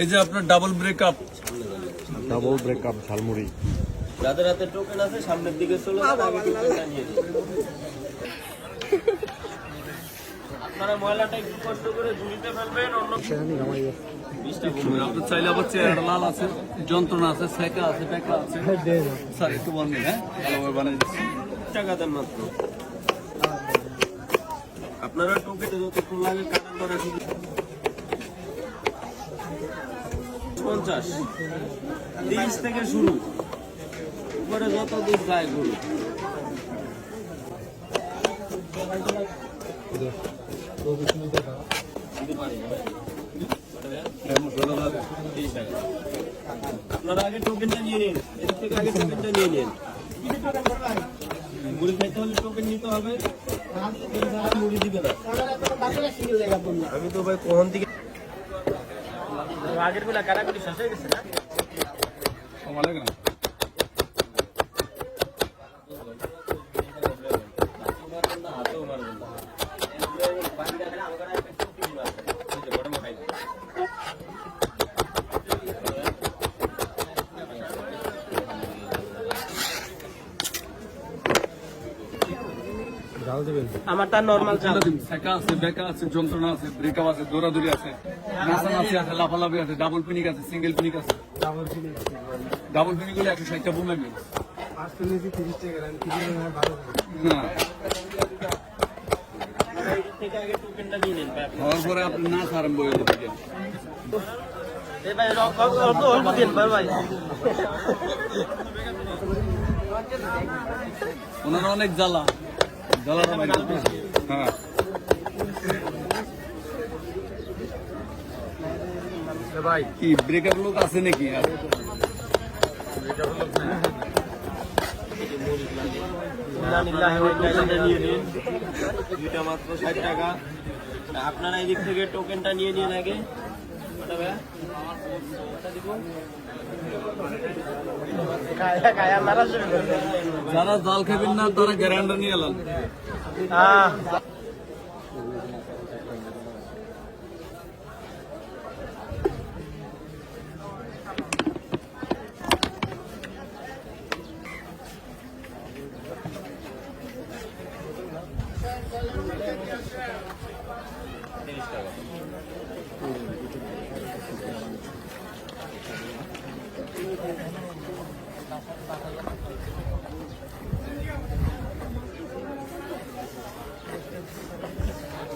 এই যে আপনার double breakup double breakup jhalmuri. যাদের হাতে টোকেন আছে সামনের দিকে চলে আপনারা ময়লাটা একটু কষ্ট করে ঝুড়িতে ফেলবেন অন্য বিশটা চাইলে আবার লাল আছে যন্ত্রণা আছে সেকা আছে বেকা আছে। স্যার একটু বলবেন হ্যাঁ? ভালোভাবে বানিয়ে টাকা দেন মাত্র। আপনারা টোকেটে যতক্ষণ লাগে পরে শুধু পঞ্চাশ। তিরিশ থেকে শুরু। উপরে যত দূর যায় গরু আপনারা আগে টোকেনটা নিয়ে নিন। এর থেকে আগে টোকেনটা নিয়ে নিন। মুড়ি খাইতে হলে টোকেন নিতে হবে। মুড়ি দিবে না আমি তো ভাই কখন থেকে আগের বেলা কারাগুলি শেষ হয়ে গেছে না আমারটা নর্মাল চাল সেকা আছে বেকা আছে যন্ত্রণা আছে ব্রেকআপ আছে দৌড়াদৌড়ি আছে নাচানাচি আছে লাফালাফি আছে ডাবল পিনিক আছে সিঙ্গেল পিনিক আছে। ডাবল পিনিক হলে একশো ষাটটা বুমে মিল না। হওয়ার পরে আপনি ওনার অনেক জ্বালা। হ্যাঁ ভাই কি ব্রেকআপ লোক আছে নাকি আর আপনারা এই দিক থেকে টোকেনটা নিয়ে নিন আগে কটা ভাইয়া? কটা দিব? যারা জাল খাবেন না তারা গ্যারান্ডার নিয়ে এলাম আহ,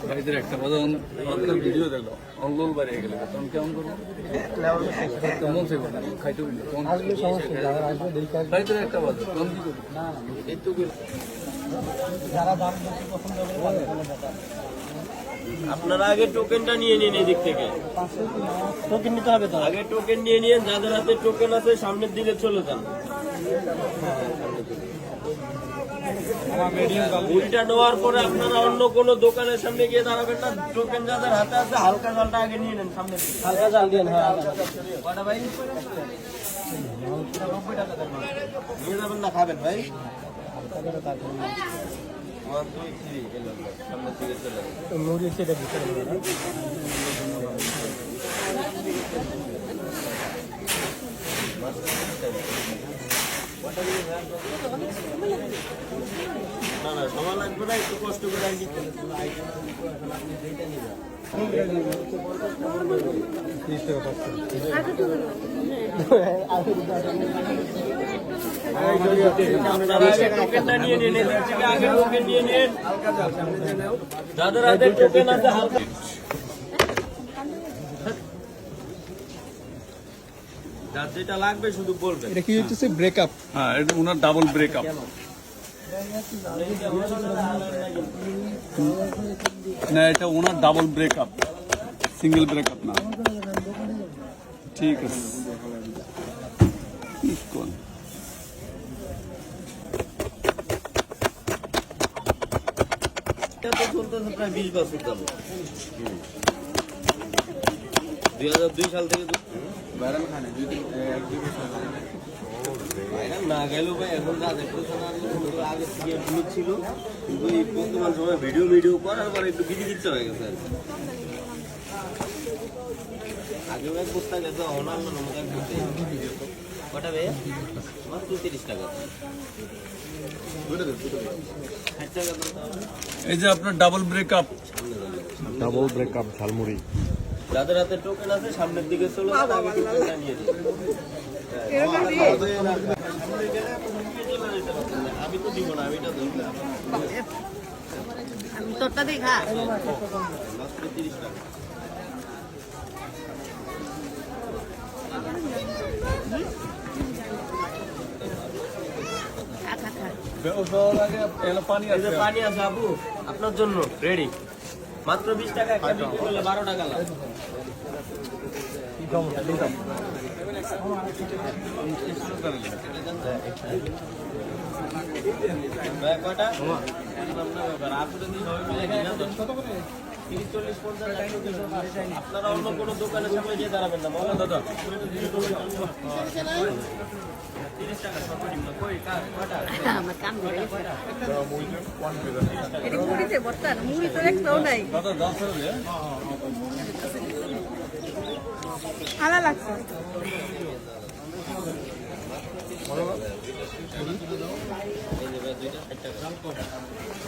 ভাইদের একটা কথা আপনার ভিডিও দেখল অল্লোল বাড়ি গেলে। তখন কেমন করব? কেমন সে খাইতে ভাইদের একটা কথা তখন কি করব আপনারা আগে টোকেনটা নিয়ে নিন এদিক থেকে। টোকেন নিতে হবে তো? আগে টোকেন নিয়ে নিন যাদের হাতে টোকেন আছে সামনের দিকে চলে যান। মুড়িটা নেওয়ার পরে আপনারা অন্য কোনো দোকানের সামনে গিয়ে দাঁড়াবেন না। টোকেন যাদের হাতে আছে হালকা জলটা আগে নিয়ে নেন সামনে হালকা জল দিয়ে কটা ভাই? নব্বই টাকা দেন নিয়ে যাবেন না খাবেন ভাই? ওয়ান টু থ্রি এলো সামনের দিকে চলে যান। না না সময় লাগবে না একটু কষ্ট করে হাতে টোকেন আছে হালকা যার যেটা লাগবে শুধু বলবেন। এটা কি হচ্ছে ব্রেকআপ হ্যাঁ এটা ওনার ডাবল ব্রেকআপ না এটা ওনার ডাবল ব্রেকআপ সিঙ্গেল ব্রেকআপ না। ঠিক আছে। দুই হাজার দুই সাল থেকে না গেলেও ভাই এখন আগে থেকে ছিল কিন্তু এই বর্তমান সময় ভিডিও ভিডিও করার পরে একটু গিজি গিচ্ছে হয়ে গেছে এক বস্তা অনান্য কটা মাত্র তিরিশ টাকা। এই যে আপনার double breakup double breakup jhalmuri. যাদের হাতে টোকেন আছে সামনের দিকে চলে যান আগে টোকেনটা নিয়ে নিন আমি তো দিব না আমি এটা ধরলাম। আমি তোরটা দেখা। তিরিশ টাকা খা খা খা আগে এলো পানি আছে। পানি আছে আপু। আপনার জন্য রেডি মাত্র বিশ টাকা, একটা বিক্রি করলে বারো টাকা লাভ কটা? বুঝলাম ব্যাপার। আপনি কি সবাই মিলে? তিরিশ, চল্লিশ, পঞ্চাশ, একশো, দুশো। আপনারা অন্য কোনো দোকানের সামনে গিয়ে দাঁড়াবেন না বলেন দাদা তিরিশ টাকা সর্বনিম্ন কই কার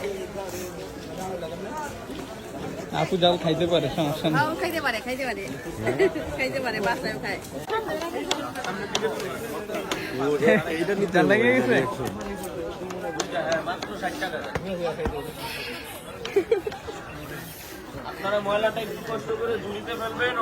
নাই আপু জাল খাইতে পারে সমস্যা খাও খাইতে পারে খাইতে পারে। খাইতে পারে বাসায় খায়। লেগে গেছে? টাকা আপনারা ময়লাটা একটু কষ্ট করে ঝুড়িতে ফেলবেন